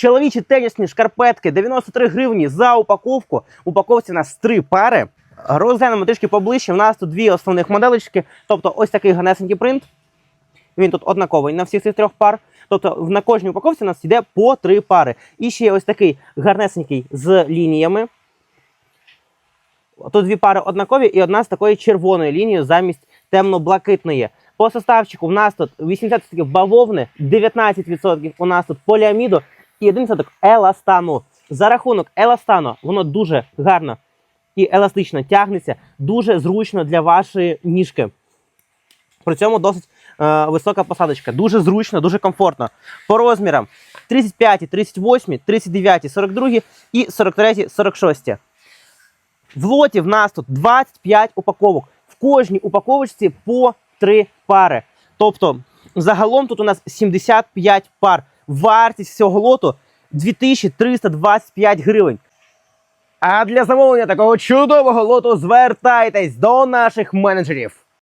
Чоловічі тенісні шкарпетки 93 гривні за упаковку. Упаковці у нас три пари. Розглянемо трішки поближче. У нас тут дві основних моделечки. Тобто ось такий гарнесенький принт. Він тут однаковий на всіх цих трьох пар. Тобто на кожній упаковці у нас йде по три пари. І ще є ось такий гарнесенький з лініями. Тут дві пари однакові і одна з такою червоною лінією замість темно-блакитної. По составчику в нас тут 80% бавовни, 19% у нас тут поліаміду і 1% еластану. За рахунок еластану воно дуже гарно і еластично тягнеться, дуже зручно для вашої ніжки. При цьому досить е, висока посадочка. Дуже зручно, дуже комфортно. По розмірам 35, 38, 39, 42 і 43, 46. В лоті в нас тут 25 упаковок. В кожній упаковочці по 3 пари. Тобто, загалом тут у нас 75 пар. Вартість всього лоту 2325 гривень. А для замовлення такого чудового лоту звертайтесь до наших менеджерів.